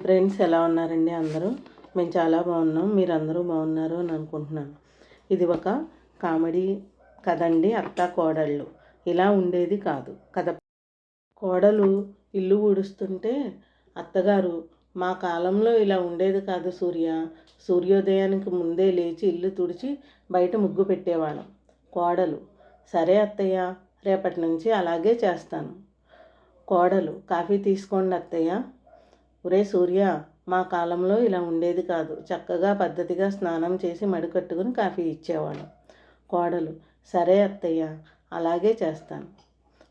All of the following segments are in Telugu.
ఫ్రెండ్స్ ఎలా ఉన్నారండి అందరూ? మేము చాలా బాగున్నాం మీరు అందరూ బాగున్నారు అని అనుకుంటున్నాను. ఇది ఒక కామెడీ కథ అండి అత్త కోడళ్ళు. ఇలా ఉండేది కాదు. కథ కోడలు ఇల్లు ఊడుస్తుంటే అత్తగారు మా కాలంలో ఇలా ఉండేది కాదు సూర్య. సూర్యోదయానికి ముందే లేచి ఇల్లు తుడిచి బయట ముగ్గు పెట్టేవాళ్ళం. కోడలు సరే అత్తయ్య రేపటి నుంచి అలాగే చేస్తాను. కోడలు కాఫీ తీసుకోండి అత్తయ్య. ఒరే సూర్య మా కాలంలో ఇలా ఉండేది కాదు. చక్కగా పద్ధతిగా స్నానం చేసి మడికట్టుకుని కాఫీ ఇచ్చేవాళ్ళం కోడలు సరే అత్తయ్య అలాగే చేస్తాను.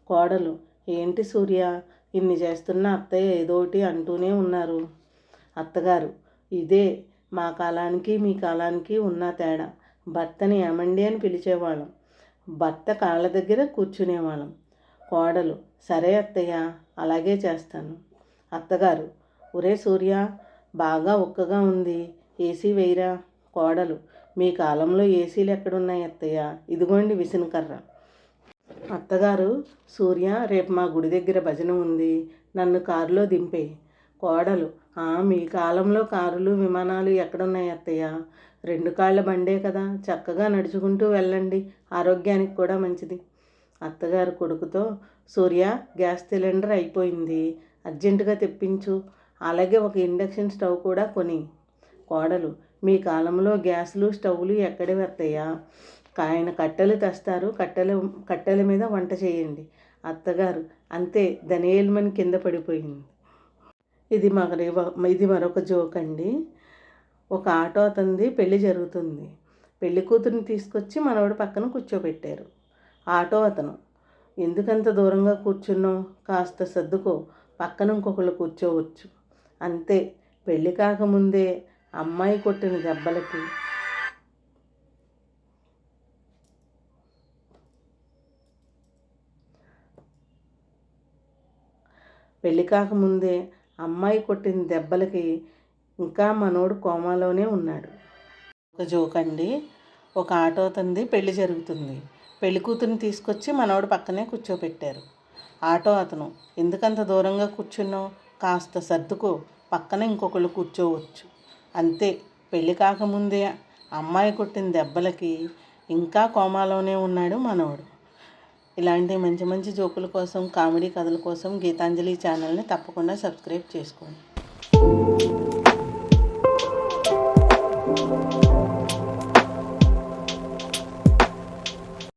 కోడలు ఏంటి సూర్య ఇన్ని చేస్తున్న అత్తయ్య ఏదోటి అంటూనే ఉన్నారు. అత్తగారు ఇదే మా కాలానికి మీ కాలానికి ఉన్న తేడా. భర్తని ఏమండి అని పిలిచేవాళ్ళం. భర్త కాళ్ళ దగ్గర కూర్చునేవాళ్ళం. కోడలు సరే అత్తయ్య అలాగే చేస్తాను. అత్తగారు ఒరే సూర్య బాగా ఉక్కగా ఉంది. ఏసీ వేయరా కోడలు. మీ కాలంలో ఏసీలు ఎక్కడున్నాయి అత్తయ్య? ఇదిగోండి విసినకర్ర అత్తగారు సూర్య రేపు మా గుడి దగ్గర భజన ఉంది. నన్ను కారులో దింపే. కోడలు "ఆ, మీ కాలంలో కారులు విమానాలు ఎక్కడున్నాయి అత్తయ్య? రెండు కాళ్ళ బండే కదా. చక్కగా నడుచుకుంటూ వెళ్ళండి. ఆరోగ్యానికి కూడా మంచిది. అత్తగారు కొడుకుతో సూర్య గ్యాస్ సిలిండర్ అయిపోయింది. అర్జెంటుగా తెప్పించు. అలాగే ఒక ఇండక్షన్ స్టవ్ కూడా కొని కోడలు మీ కాలంలో గ్యాస్లు స్టవ్లు ఎక్కడ అత్తయ్య ఆయన కట్టెలు తెస్తారు కట్టెల కట్టెల మీద వంట చేయండి. అత్తగారు అంతే దనేల్మని కింద పడిపోయింది. ఇది మరి ఇది మరొక జోక్ అండి. ఒక ఆటో అతంది పెళ్ళి జరుగుతుంది. పెళ్ళి కూతురిని తీసుకొచ్చి మనవడు పక్కన కూర్చోబెట్టారు. ఆటో అతను ఎందుకంత దూరంగా కూర్చున్నావు? కాస్త సర్దుకో పక్కన ఇంకొకళ్ళు కూర్చోవచ్చు. అంతే. పెళ్ళి కాకముందే అమ్మాయి కొట్టిన దెబ్బలకి పెళ్ళి కాకముందే అమ్మాయి కొట్టిన దెబ్బలకి ఇంకా మనోడు కోమాలోనే ఉన్నాడు. ఒక జోక్ అండి. ఒక ఆటో తంది పెళ్ళి జరుగుతుంది. పెళ్ళి కూతురిని తీసుకొచ్చి మనోడు పక్కనే కూర్చోబెట్టారు ఆటో అతను ఎందుకంత దూరంగా కూర్చున్నావు? కాస్త సర్దుకో. పక్కన ఇంకొకళ్ళు కూర్చోవచ్చు. అంతే పెళ్ళి కాకముందే అమ్మాయి కొట్టిన దెబ్బలకి ఇంకా కోమాలోనే ఉన్నాడు మనవడు ఇలాంటి మంచి మంచి జోకుల కోసం కామెడీ కథల కోసం గీతాంజలి ఛానల్ని తప్పకుండా సబ్స్క్రైబ్ చేసుకోండి.